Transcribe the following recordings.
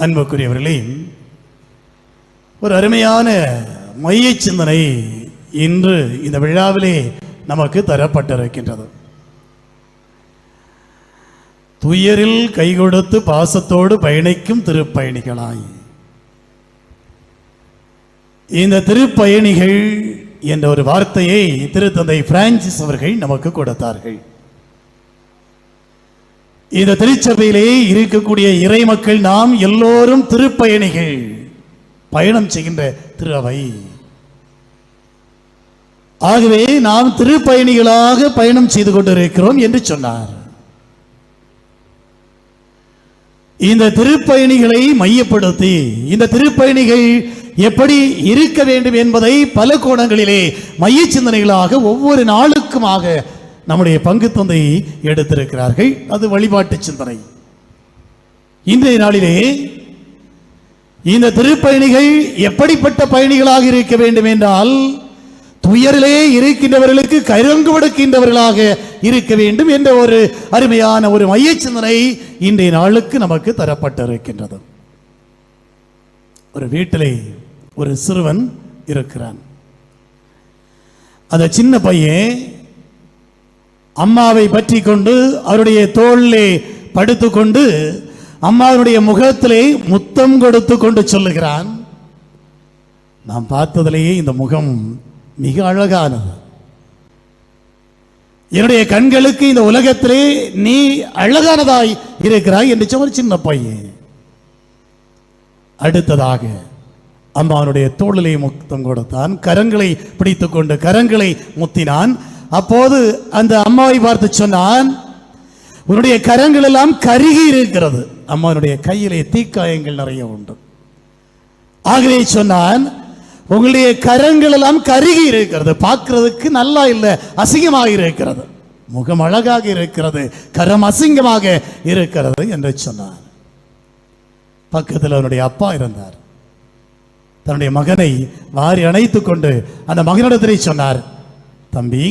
அன்புக்குரியவர்களே ஒரு அருமையான மைய சிந்தனை இன்று இந்த விழாவிலே நமக்கு தரப்பட்டிருக்கின்றது. துயரில் கை கொடுத்து பாசத்தோடு பயணிக்கும் திருப்பயணிகளாய். இந்த திருப்பயணிகள் என்ற ஒரு வார்த்தையை திருத்தந்தை பிரான்சிஸ் அவர்கள் நமக்கு கொடுத்தார்கள். இந்த திருச்சபையிலே இருக்கக்கூடிய இறை மக்கள் நாம் எல்லோரும் திருப்பயணிகள். பயணம் செய்கின்ற திரு அவை ஆகவே நாம் திருப்பயணிகளாக பயணம் செய்து கொண்டிருக்கிறோம் என்று சொன்னார். இந்த திருப்பயணிகளை மையப்படுத்தி இந்த திருப்பயணிகள் எப்படி இருக்க வேண்டும் என்பதை பல கோணங்களிலே மைய சிந்தனைகளாக ஒவ்வொரு நாளுக்குமாக நம்முடைய பங்கு தொந்தையை எடுத்திருக்கிறார்கள். அது வழிபாட்டு சிந்தனை. இன்றைய நாளிலே இந்த திருப்பயணிகள் எப்படிப்பட்ட பயணிகளாக இருக்க வேண்டும் என்றால் துயரிலே இருக்கின்றவர்களுக்கு கருங்கு விடுக்கின்றவர்களாக இருக்க வேண்டும் என்ற ஒரு அருமையான ஒரு மைய சிந்தனை இன்றைய நாளுக்கு நமக்கு தரப்பட்டிருக்கின்றது. ஒரு வீட்டிலே ஒரு சிறுவன் இருக்கிறான். அந்த சின்ன பையன் அம்மாவை பற்றி கொண்டு அவருடைய தோளிலே படுத்துக்கொண்டு அம்மாவுடைய முகத்திலே முத்தம் கொடுத்து கொண்டு சொல்லுகிறான். நாம் பார்த்ததிலேயே இந்த முகம் மிக அழகானது. என்னுடைய கண்களுக்கு இந்த உலகத்திலே நீ அழகானதாய் இருக்கிறாய் என்று சொன்ன ஒரு சின்ன பையன். அடுத்ததாக அம்மாவனுடைய தோளிலே முத்தம் கொடுத்தான் கரங்களை பிடித்துக்கொண்டு கரங்களை முத்தினான். அப்போது அந்த அம்மாவை பார்த்து சொன்னான் உன்னுடைய கரங்கள் எல்லாம் கருகி இருக்கிறது. அம்மாவனுடைய கையிலே தீக்காயங்கள் நிறைய உண்டு. ஆகவே சொன்னான் உங்களுடைய கரங்கள் எல்லாம் கருகி இருக்கிறது. பார்க்கறதுக்கு நல்லா இல்லை அசிங்கமாக இருக்கிறது. முகம் அழகாக இருக்கிறது கரம் அசிங்கமாக இருக்கிறது என்று சொன்னார் பக்கத்தில் அவனுடைய அப்பா இருந்தார். தன்னுடைய மகனை வாரி அணைத்துக் கொண்டு அந்த மகனிடத்திலே சொன்னார் தம்பி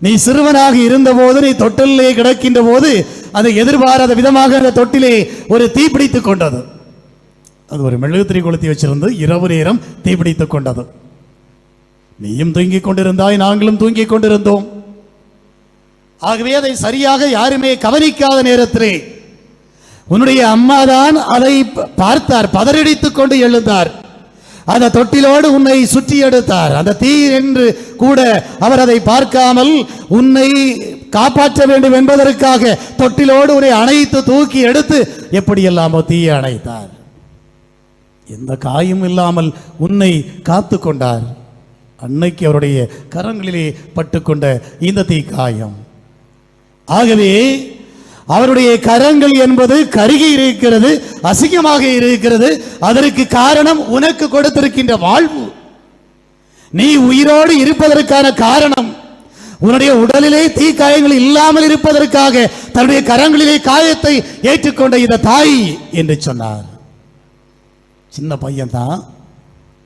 நீ சிறுவனாக இருந்தபோது நீ தொட்டிலே கிடக்கின்ற போது அதை எதிர்பாராத விதமாக அந்த தொட்டிலே ஒரு தீ கொண்டது. அது ஒரு மெழுகுத்திரி கொளுத்தி வச்சிருந்து இரவு நேரம் தீப்பிடித்துக் கொண்டது. நீயும் தூங்கிக் கொண்டிருந்தாய் நாங்களும் தூங்கிக் கொண்டிருந்தோம். ஆகவே அதை சரியாக யாருமே கவனிக்காத நேரத்திலே உன்னுடைய அம்மாதான் அதை பார்த்தார் பதறடித்துக் கொண்டு எழுந்தார். அந்த தொட்டிலோடு உன்னை சுற்றி எடுத்தார். அந்த தீ என்று கூட அவர் அதை பார்க்காமல் உன்னை காப்பாற்ற வேண்டும் என்பதற்காக தொட்டிலோடு உன்னை அணைத்து தூக்கி எடுத்து எப்படியெல்லாமோ தீயை அணைத்தார். எந்த காயும் இல்லாமல் உன்னை காத்து கொண்டார். அன்னைக்கு அவருடைய கரங்களிலே பட்டுக்கொண்ட இந்த தீ காயம் ஆகவே அவருடைய கரங்கள் என்பது கருகி இருக்கிறது அசிங்கமாக இருக்கிறது. அதற்கு காரணம் உனக்கு கொடுத்திருக்கின்ற வாழ்வு. நீ உயிரோடு இருப்பதற்கான காரணம் உன்னுடைய உடலிலே தீக்காயங்கள் இல்லாமல் இருப்பதற்காக தன்னுடைய கரங்களிலே காயத்தை ஏற்றுக்கொண்ட இந்த தாய் என்று சொன்னார். சின்ன பையன் தான்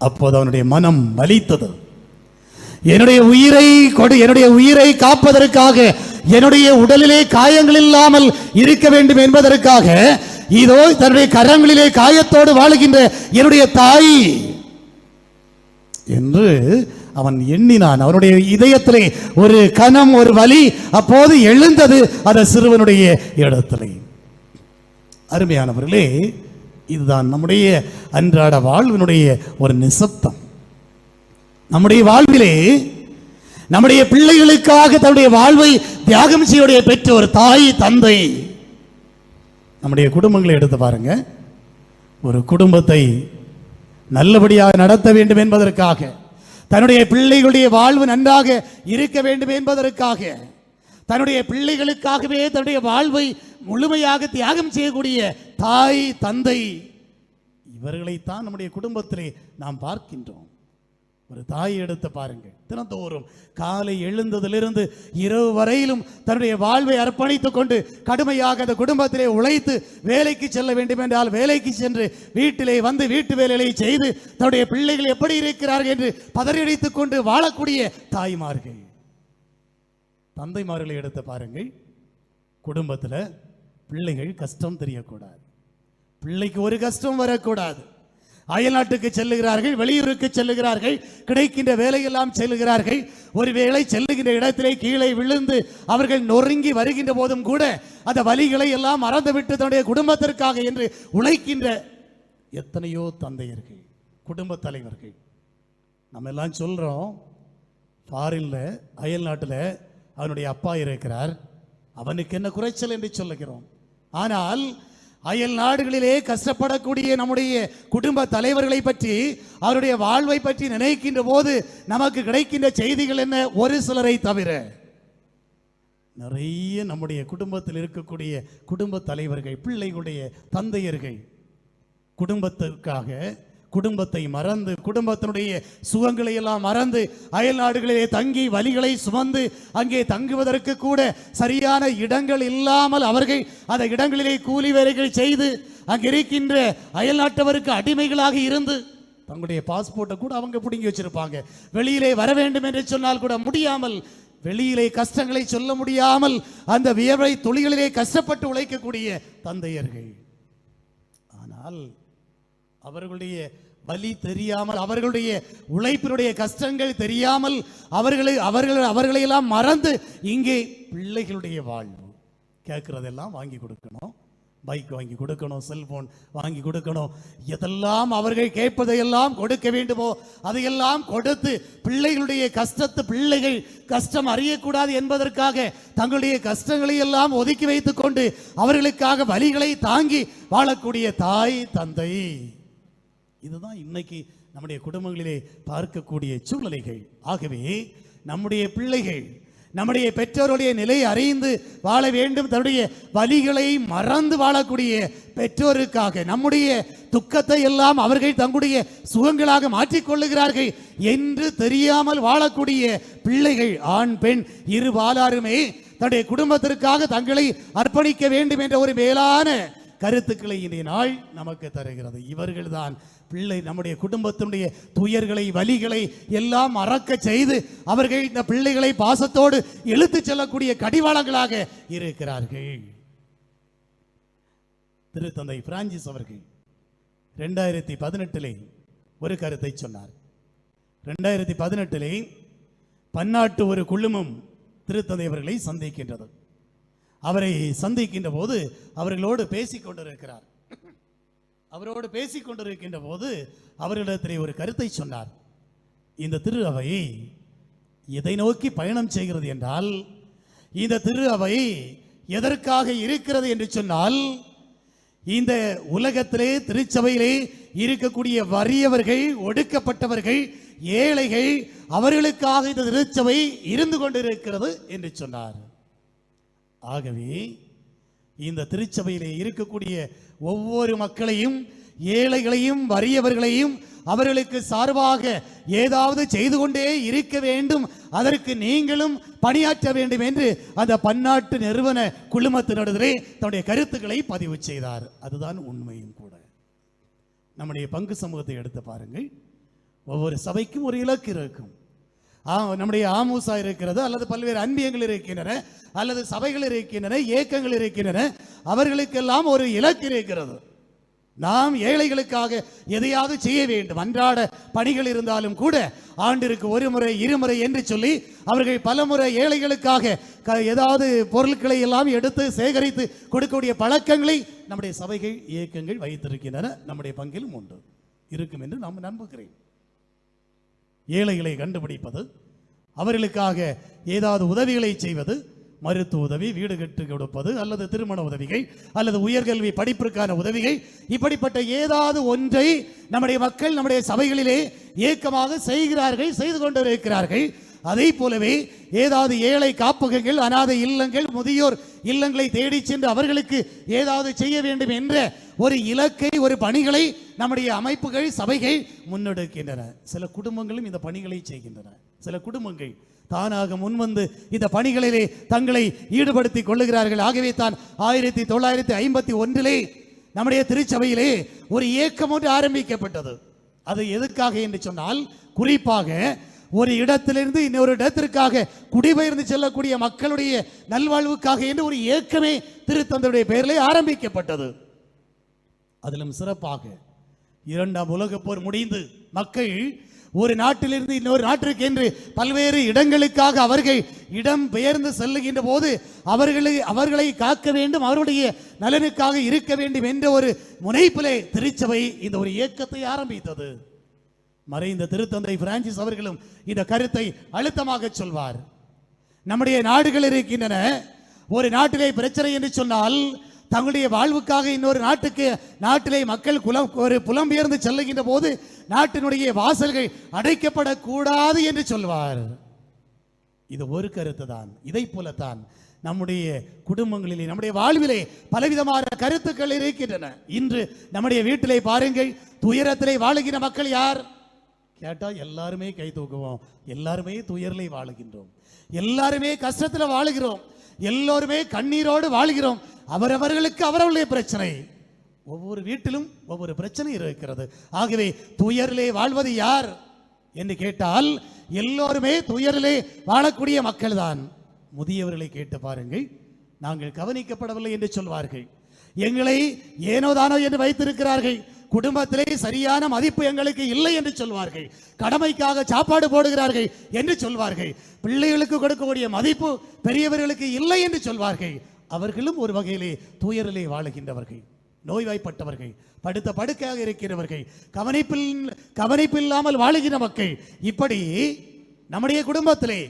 அப்போது அவனுடைய மனம் வலித்தது. என்னுடைய உயிரை கொடு என்னுடைய உயிரை காப்பதற்காக என்னுடைய உடலிலே காயங்கள் இல்லாமல் இருக்க வேண்டும் என்பதற்காக இதோ தன்னுடைய கரங்களிலே காயத்தோடு வாழுகின்ற என்னுடைய தாய் என்று அவன் எண்ணினான். அவனுடைய இதயத்திலே ஒரு கனம் ஒரு வலி அப்போது எழுந்தது அந்த சிறுவனுடைய இடத்திலே. அருமையானவர்களே இதுதான் நம்முடைய அன்றாட வாழ்வினுடைய ஒரு நிசப்தம். நம்முடைய வாழ்விலே நம்முடைய பிள்ளைகளுக்காக தன்னுடைய வாழ்வை தியாகம் செய்ய பெற்ற ஒரு தாய் தந்தை. நம்முடைய குடும்பங்களை எடுத்து பாருங்க. ஒரு குடும்பத்தை நல்லபடியாக நடத்த வேண்டும் என்பதற்காக தன்னுடைய பிள்ளைகளுடைய வாழ்வு நன்றாக இருக்க வேண்டும் என்பதற்காக தன்னுடைய பிள்ளைகளுக்காகவே தன்னுடைய வாழ்வை முழுமையாக தியாகம் செய்யக்கூடிய தாய் தந்தை இவர்களைத்தான் நம்முடைய குடும்பத்திலே நாம் பார்க்கின்றோம். ஒரு தாய் எடுத்து பாருங்கள். தினந்தோறும் காலை எழுந்ததிலிருந்து இரவு வரையிலும் தன்னுடைய வாழ்வை அர்ப்பணித்துக் கொண்டு கடுமையாக அந்த குடும்பத்திலே உழைத்து வேலைக்கு செல்ல வேண்டும் என்றால் வேலைக்கு சென்று வீட்டிலே வந்து வீட்டு வேலைகளை செய்து தன்னுடைய பிள்ளைகள் எப்படி இருக்கிறார்கள் என்று பதறியடித்துக் கொண்டு வாழக்கூடிய தாய்மார்கள். தந்தைமார்களை எடுத்து பாருங்கள். குடும்பத்தில் பிள்ளைகள் கஷ்டம் தெரியக்கூடாது. பிள்ளைக்கு ஒரு கஷ்டம் வரக்கூடாது. அயல்நாட்டுக்கு செல்லுகிறார்கள் வெளியூருக்கு செல்லுகிறார்கள் கிடைக்கின்ற வேலையெல்லாம் செல்லுகிறார்கள். ஒருவேளை செல்லுகின்ற இடத்திலே கீழே விழுந்து அவர்கள் நொறுங்கி வருகின்ற போதும் கூட அந்த வலிகளை எல்லாம் மறந்துவிட்டு தன்னுடைய குடும்பத்திற்காக என்று உழைக்கின்ற எத்தனையோ தந்தையர்கள் குடும்ப தலைவர்கள். நம்ம எல்லாம் சொல்றோம் ஃபாரின்ல அயல் நாட்டில் அவனுடைய அப்பா இருக்கிறார். அவனுக்கு என்ன குறைச்சல் என்று சொல்லுகிறோம். ஆனால் அயல் நாடுகளிலே கஷ்டப்படக்கூடிய நம்முடைய குடும்ப தலைவர்களை பற்றி அவருடைய வாழ்வை பற்றி நினைக்கின்ற போது நமக்கு கிடைக்கின்ற செய்திகள் என்ன? ஒரு சிலரை தவிர. நிறைய நம்முடைய குடும்பத்தில் இருக்கக்கூடிய குடும்ப தலைவர்கள் பிள்ளைகளுடைய தந்தையர்கள் குடும்பத்திற்காக குடும்பத்தை மறந்து குடும்பத்தினுடைய சுகங்களை எல்லாம் மறந்து அயல் நாடுகளிலே தங்கி வலிகளை சுமந்து அங்கே தங்குவதற்கு கூட சரியான இடங்கள் இல்லாமல் அவர்கள் அந்த இடங்களிலே கூலி வேலைகள் செய்து அங்கே இருக்கின்ற அயல் நாட்டவருக்கு அடிமைகளாக இருந்து தங்களுடைய பாஸ்போர்ட்டை கூட அவங்க பிடுங்கி வச்சிருப்பாங்க. வெளியிலே வர வேண்டும் என்று சொன்னால் கூட முடியாமல் வெளியிலே கஷ்டங்களை சொல்ல முடியாமல் அந்த வியர்வை தொழில்களிலே கஷ்டப்பட்டு உழைக்கக்கூடிய தந்தையர்கள். ஆனால் அவர்களுடைய வலி தெரியாமல் அவர்களுடைய உழைப்பினுடைய கஷ்டங்கள் தெரியாமல் அவர்களை அவர்கள் அவர்களையெல்லாம் மறந்து இங்கே பிள்ளைகளுடைய வாழ்வு. கேட்குறதெல்லாம் வாங்கி கொடுக்கணும். பைக் வாங்கி கொடுக்கணும் செல்போன் வாங்கி கொடுக்கணும். எதெல்லாம் அவர்கள் கேட்பதையெல்லாம் கொடுக்க வேண்டுமோ அதையெல்லாம் கொடுத்து பிள்ளைகளுடைய கஷ்டத்து பிள்ளைகள் கஷ்டம் அறியக்கூடாது என்பதற்காக தங்களுடைய கஷ்டங்களை எல்லாம் ஒதுக்கி வைத்துக்கொண்டு அவர்களுக்காக வலிகளை தாங்கி வாழக்கூடிய தாய் தந்தை. இதுதான் இன்னைக்கு நம்முடைய குடும்பங்களிலே பார்க்கக்கூடிய சூழ்நிலைகள். ஆகவே நம்முடைய பிள்ளைகள் நம்முடைய பெற்றோருடைய நிலை அறிந்து வாழ வேண்டும். தன்னுடைய வழிகளை மறந்து வாழக்கூடிய பெற்றோருக்காக நம்முடைய துக்கத்தை எல்லாம் அவர்கள் தங்களுடைய சுகங்களாக மாற்றிக்கொள்ளுகிறார்கள் என்று தெரியாமல் வாழக்கூடிய பிள்ளைகள் ஆண் பெண் இரு பாலாருமே தன்னுடைய குடும்பத்திற்காக தங்களை அர்ப்பணிக்க வேண்டும் என்ற ஒரு மேலான கருத்துக்களை இன்றைய நாள் நமக்கு தருகிறது. இவர்கள்தான் பிள்ளை நம்முடைய குடும்பத்தினுடைய துயர்களை வலிகளை எல்லாம் மறக்க செய்து அவர்கள் இந்த பிள்ளைகளை பாசத்தோடு இழுத்துச் செல்லக்கூடிய கடிவாளங்களாக இருக்கிறார்கள். திருத்தந்தை பிரான்சிஸ் அவர்கள் ரெண்டாயிரத்தி பதினெட்டிலே ஒரு கருத்தை சொன்னார். ரெண்டாயிரத்தி பதினெட்டிலே பன்னாட்டு ஒரு குழுமம் திருத்தந்தை அவர்களை சந்திக்கின்றது. அவரை சந்திக்கின்ற போது அவர்களோடு பேசிக் கொண்டிருக்கிறார் அவரோடு பேசிக் கொண்டிருக்கின்ற போது அவர்களிடத்தில் ஒரு கருத்தை சொன்னார். இந்த திரு அவை எதை நோக்கி பயணம் செய்கிறது என்றால் இந்த திரு அவை எதற்காக இருக்கிறது என்று சொன்னால் இந்த உலகத்திலே திருச்சபையிலே இருக்கக்கூடிய வறியவர்கள் ஒடுக்கப்பட்டவர்கள் ஏழைகள் அவர்களுக்காக இந்த திருச்சபை இருந்து கொண்டிருக்கிறது என்று சொன்னார். ஆகவே இந்த திருச்சபையிலே இருக்கக்கூடிய ஒவ்வொரு மக்களையும் ஏழைகளையும் வறியவர்களையும் அவர்களுக்கு சார்பாக ஏதாவது செய்து கொண்டே இருக்க வேண்டும். அதற்கு நீங்களும் பணியாற்ற வேண்டும் என்று அந்த பன்னாட்டு நிறுவன குழுமத்தினரிடத்திலே தன்னுடைய கருத்துக்களை பதிவு செய்தார். அதுதான் உண்மையும் கூட. நம்முடைய பங்கு சமூகத்தை எடுத்து பாருங்கள். ஒவ்வொரு சபைக்கும் ஒரு இலக்கு இருக்கும். நம்முடைய ஆமூசா இருக்கிறது அல்லது பல்வேறு அன்பியங்கள் இருக்கின்றன அல்லது சபைகள் இருக்கின்றன இயக்கங்கள் இருக்கின்றன அவர்களுக்கெல்லாம் ஒரு இலக்கு இருக்கிறது. நாம் ஏழைகளுக்காக எதையாவது செய்ய வேண்டும். அன்றாட பணிகள் இருந்தாலும் கூட ஆண்டிற்கு ஒரு முறை இருமுறை என்று சொல்லி அவர்கள் பலமுறை ஏழைகளுக்காக க- ஏதாவது பொருட்களை எல்லாம் எடுத்து சேகரித்து கொடுக்கக்கூடிய பழக்கங்களை நம்முடைய சபைகள் இயக்கங்கள் வைத்திருக்கின்றன. நம்முடைய பங்கிலும் உண்டு. இருக்கும் என்று நாம் நம்புகிறேன். ஏழைகளை கண்டுபிடிப்பது அவர்களுக்காக ஏதாவது உதவிகளை செய்வது மருத்துவ உதவி வீடு கட்டு கொடுப்பது அல்லது திருமண உதவிகள் அல்லது உயர்கல்வி படிப்பிற்கான உதவிகள் இப்படிப்பட்ட ஏதாவது ஒன்றை நம்முடைய மக்கள் நம்முடைய சபைகளிலே ஏக்கமாக செய்கிறார்கள் செய்து கொண்டிருக்கிறார்கள். அதே போலவே ஏதாவது ஏழை காப்பகங்கள் அனாதை இல்லங்கள் முதியோர் இல்லங்களை தேடி சென்று அவர்களுக்கு ஏதாவது செய்ய வேண்டும் என்ற ஒரு இலக்கை ஒரு பணிகளை நம்முடைய அமைப்புகள் சபைகள் முன்னெடுக்கின்றன. சில குடும்பங்களும் இந்த பணிகளை செய்கின்றன. சில குடும்பங்கள் தானாக முன்வந்து இந்த பணிகளிலே தங்களை ஈடுபடுத்தி கொள்ளுகிறார்கள். ஆகவே தான் ஆயிரத்தி தொள்ளாயிரத்தி ஐம்பத்தி ஒன்றிலே நம்முடைய திருச்சபையிலே ஒரு இயக்கம் ஒன்று ஆரம்பிக்கப்பட்டது. அது எதுக்காக என்று சொன்னால் குறிப்பாக ஒரு இடத்திலிருந்து இன்னொரு இடத்திற்காக குடிபெயர்ந்து செல்லக்கூடிய மக்களுடைய நல்வாழ்வுக்காக என்று ஒரு இயக்கமே திருத்தந்தையுடைய பெயரிலே ஆரம்பிக்கப்பட்டது. அதிலும் சிறப்பாக இரண்டாம் உலகப் போர் முடிந்து மக்கள் ஒரு நாட்டிலிருந்து இன்னொரு நாட்டிற்கு என்று பல்வேறு இடங்களுக்காக அவர்கள் இடம் பெயர்ந்து செல்லுகின்ற போது அவர்களை அவர்களை காக்க வேண்டும் அவருடைய நலனுக்காக இருக்க வேண்டும் என்ற ஒரு முனைப்பிலே திருச்சபை இந்த ஒரு இயக்கத்தை ஆரம்பித்தது. மறைந்த திருத்தந்தை பிரான்சிஸ் அவர்களும் இந்த கருத்தை அழுத்தமாக சொல்வார். நம்முடைய நாடுகள் இருக்கின்றன. ஒரு நாட்டிலே பிரச்சனை என்று சொன்னால் தங்களுடைய வாழ்வுக்காக இன்னொரு நாட்டுக்கு நாட்டிலே மக்கள் குலம் ஒரு புலம்பெயர்ந்து செல்லுகின்ற போது நாட்டினுடைய வாசல்கள் அடைக்கப்படக்கூடாது என்று சொல்வார். இது ஒரு கருத்து தான் இதை போலத்தான் நம்முடைய குடும்பங்களிலே நம்முடைய வாழ்விலே பலவிதமான கருத்துக்கள் இருக்கின்றன. இன்று நம்முடைய வீட்டிலே பாருங்கள் துயரத்திலே வாழுகிற மக்கள் யார்? கேட்டால் எல்லாருமே கை தூக்குவோம். எல்லாருமே துயரிலே வாழுகின்றோம். எல்லாருமே கஷ்டத்தில் வாழுகிறோம். எல்லோருமே கண்ணீரோடு வாழ்கிறோம். அவரவர்களுக்கு அவரவர்களுடைய பிரச்சனை. ஒவ்வொரு வீட்டிலும் ஒவ்வொரு பிரச்சனை இருக்கிறது. ஆகவே துயரிலே வாழ்வது யார் என்று கேட்டால் எல்லோருமே துயரிலே வாழக்கூடிய மக்கள்தான். முதியவர்களை கேட்டு பாருங்கள். நாங்கள் கவனிக்கப்படவில்லை என்று சொல்வார்கள். எங்களை ஏனோதானோ என்று வைத்திருக்கிறார்கள். குடும்பத்திலே சரியான மதிப்பு எங்களுக்கு இல்லை என்று சொல்வார்கள். கடமைக்காக சாப்பாடு போடுகிறார்கள் என்று சொல்வார்கள். பிள்ளைகளுக்கு கொடுக்கக்கூடிய மதிப்பு பெரியவர்களுக்கு இல்லை என்று சொல்வார்கள். அவர்களும் ஒரு வகையிலே துயரிலே வாழுகின்றவர்கள் நோய்வாய்ப்பட்டவர்கள் படுத்த படுக்கையாக இருக்கிறவர்கள் கவனிப்பில் கவனிப்பில்லாமல் வாழுகிற மக்கள். இப்படி நம்முடைய குடும்பத்திலே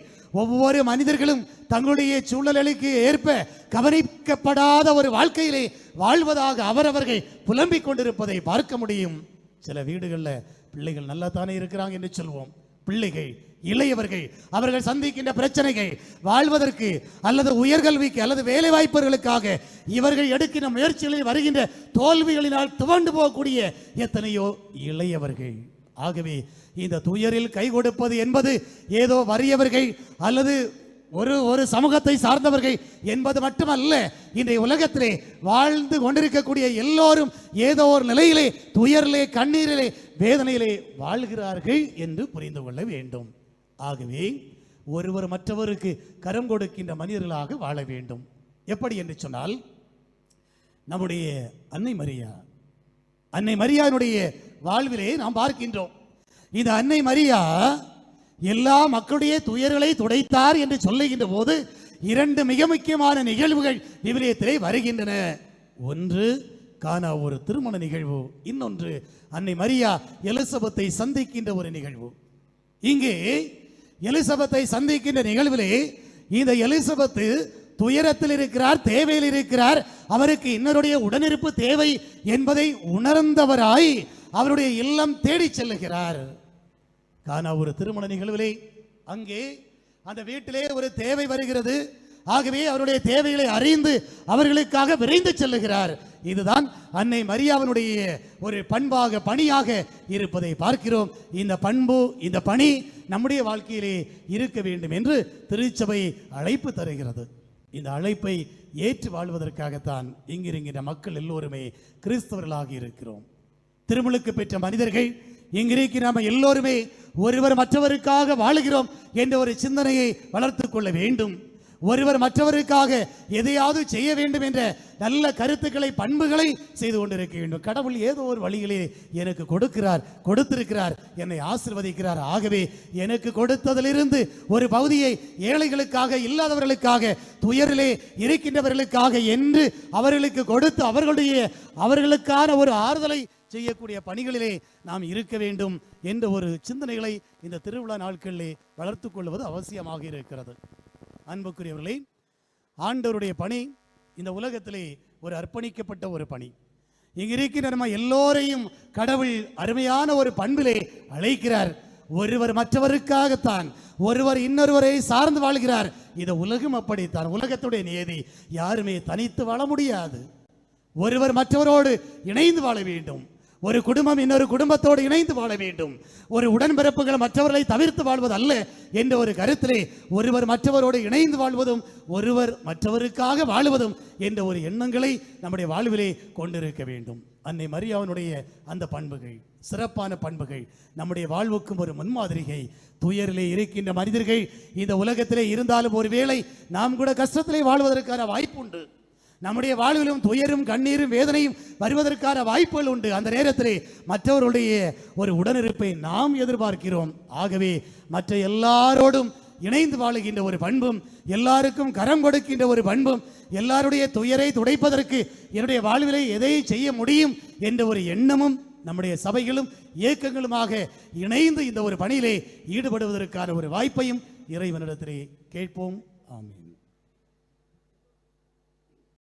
ஒவ்வொரு மனிதர்களும் தங்களுடைய சூழலுக்கு ஏற்ப கவனிக்கப்படாத ஒரு வாழ்க்கையிலே வாழ்வதாக அவரவர்கள் புலம்பிக் கொண்டிருப்பதை பார்க்க முடியும். சில வீடுகளில் பிள்ளைகள் நல்லா தானே இருக்கிறாங்க என்று சொல்வோம். பிள்ளைகள் இளையவர்கள் அவர்கள் சந்திக்கின்ற பிரச்சனைகள் வாழ்வதற்கு அல்லது உயர்கல்விக்கு அல்லது வேலை வாய்ப்புகளுக்காக இவர்கள் எடுக்கின்ற முயற்சிகளில் வருகின்ற தோல்விகளினால் துவண்டு போகக்கூடிய எத்தனையோ இளையவர்கள். ஆகவே இந்த துயரில் கை கொடுப்பது என்பது ஏதோ வறியவர்கள் அல்லது ஒரு ஒரு சமூகத்தை சார்ந்தவர்கள் என்பது மட்டுமல்ல இன்றைய உலகத்திலே வாழ்ந்து கொண்டிருக்கக்கூடிய எல்லோரும் ஏதோ ஒரு நிலையிலே துயரிலே கண்ணீரிலே வேதனையிலே வாழ்கிறார்கள் என்று புரிந்து கொள்ள வேண்டும். ஆகவே ஒருவர் மற்றவருக்கு கரம் கொடுக்கின்ற மனிதர்களாக வாழ வேண்டும். எப்படி என்று சொன்னால் நம்முடைய அன்னை மரியா அன்னை மரியானுடைய வாழ்விலே நாம் பார்க்கின்றோம். இந்த அன்னை மரியா எல்லா மக்களுடைய துயர்களை துடைத்தார் என்று சொல்லுகின்ற போது இரண்டு மிக முக்கியமான நிகழ்வுகள் விவிலியத்திலே வருகின்றன. ஒன்று காணா ஒரு திருமண நிகழ்வு. இன்னொன்று அன்னை மரியா எலிசபத்தை சந்திக்கின்ற ஒரு நிகழ்வு. இங்கே எலிசபத்தை சந்திக்கின்ற நிகழ்விலே இந்த எலிசபத்து துயரத்தில் இருக்கிறார் தேவையில் இருக்கிறார். அவருக்கு இன்னருடைய உடனிருப்பு தேவை என்பதை உணர்ந்தவராய் அவருடைய இல்லம் தேடிச் செல்லுகிறார். கானா ஒரு திருமண நிகழ்விலே அங்கே அந்த வீட்டிலே ஒரு தேவை வருகிறது. ஆகவே அவருடைய தேவைகளை அறிந்து அவர்களுக்காக விரைந்து செல்லுகிறார். இதுதான் அன்னை மரியாவனுடைய ஒரு பண்பாக பணியாக இருப்பதை பார்க்கிறோம். இந்த பண்பு இந்த பணி நம்முடைய வாழ்க்கையிலே இருக்க வேண்டும் என்று திருச்சபை அழைப்பு தருகிறது. இந்த அழைப்பை ஏற்று வாழ்வதற்காகத்தான் இங்கிருக்கிற மக்கள் எல்லோருமே கிறிஸ்தவர்களாக இருக்கிறோம். திருமலுக்கு பெற்ற மனிதர்கள் இங்கிருக்கிற நம்ம எல்லோருமே ஒருவர் மற்றவருக்காக வாழுகிறோம் என்ற ஒரு சிந்தனையை வளர்த்து கொள்ள வேண்டும். ஒருவர் மற்றவருக்காக எதையாவது செய்ய வேண்டும் என்ற நல்ல கருத்துக்களை பண்புகளை செய்து கொண்டிருக்க வேண்டும். கடவுள் ஏதோ ஒரு வழியிலே எனக்கு கொடுக்கிறார் கொடுத்திருக்கிறார் என்னை ஆசிர்வதிக்கிறார். ஆகவே எனக்கு கொடுத்ததிலிருந்து ஒரு பகுதியை ஏழைகளுக்காக இல்லாதவர்களுக்காக துயரிலே இருக்கின்றவர்களுக்காக என்று அவர்களுக்கு கொடுத்து அவர்களுடைய அவர்களுக்கான ஒரு ஆறுதலை செய்யக்கூடிய பணிகளிலே நாம் இருக்க வேண்டும் என்ற ஒரு சிந்தனைகளை இந்த திருவிழா நாட்களிலே வளர்த்து கொள்வது அவசியமாக இருக்கிறது. அன்புக்குரியவர்களே ஆண்டவருடைய பணி இந்த உலகத்திலே ஒரு அர்ப்பணிக்கப்பட்ட ஒரு பணி. இங்கு இருக்கிற நம்ம எல்லோரையும் கடவுள் அருமையான ஒரு பண்பிலே அழைக்கிறார். ஒருவர் மற்றவருக்காகத்தான் ஒருவர் இன்னொருவரை சார்ந்து வாழ்கிறார். இந்த உலகம் அப்படித்தான் உலகத்துடைய நியதி. யாருமே தனித்து வாழ முடியாது. ஒருவர் மற்றவரோடு இணைந்து வாழ வேண்டும். ஒரு குடும்பம் இன்னொரு குடும்பத்தோடு இணைந்து வாழ வேண்டும். ஒரு உடன்பிறப்புகள் மற்றவர்களை தவிர்த்து வாழ்வது அல்ல என்ற ஒரு கருத்திலே ஒருவர் மற்றவரோடு இணைந்து வாழ்வதும் ஒருவர் மற்றவருக்காக வாழுவதும் என்ற ஒரு எண்ணங்களை நம்முடைய வாழ்விலே கொண்டிருக்க வேண்டும். அன்னை மரியாவனுடைய அந்த பண்புகள் சிறப்பான பண்புகள் நம்முடைய வாழ்வுக்கும் ஒரு முன்மாதிரிகை. துயரிலே இருக்கின்ற மனிதர்கள் இந்த உலகத்திலே இருந்தாலும் ஒருவேளை நாம் கூட கஷ்டத்திலே வாழ்வதற்கான வாய்ப்பு உண்டு. நம்முடைய வாழ்விலும் துயரும் கண்ணீரும் வேதனையும் வருவதற்கான வாய்ப்புகள் உண்டு. அந்த நேரத்திலே மற்றவருடைய ஒரு உடனிருப்பை நாம் எதிர்பார்க்கிறோம். ஆகவே மற்ற எல்லாரோடும் இணைந்து வாழுகின்ற ஒரு பண்பும் எல்லாருக்கும் கரம் கொடுக்கின்ற ஒரு பண்பும் எல்லாருடைய துயரை துடைப்பதற்கு என்னுடைய வாழ்விலை எதை செய்ய முடியும் என்ற ஒரு எண்ணமும் நம்முடைய சபைகளும் இயக்கங்களுமாக இணைந்து இந்த ஒரு பணியிலே ஈடுபடுவதற்கான ஒரு வாய்ப்பையும் இறைவனிடத்திலே கேட்போம். ஆமீன்.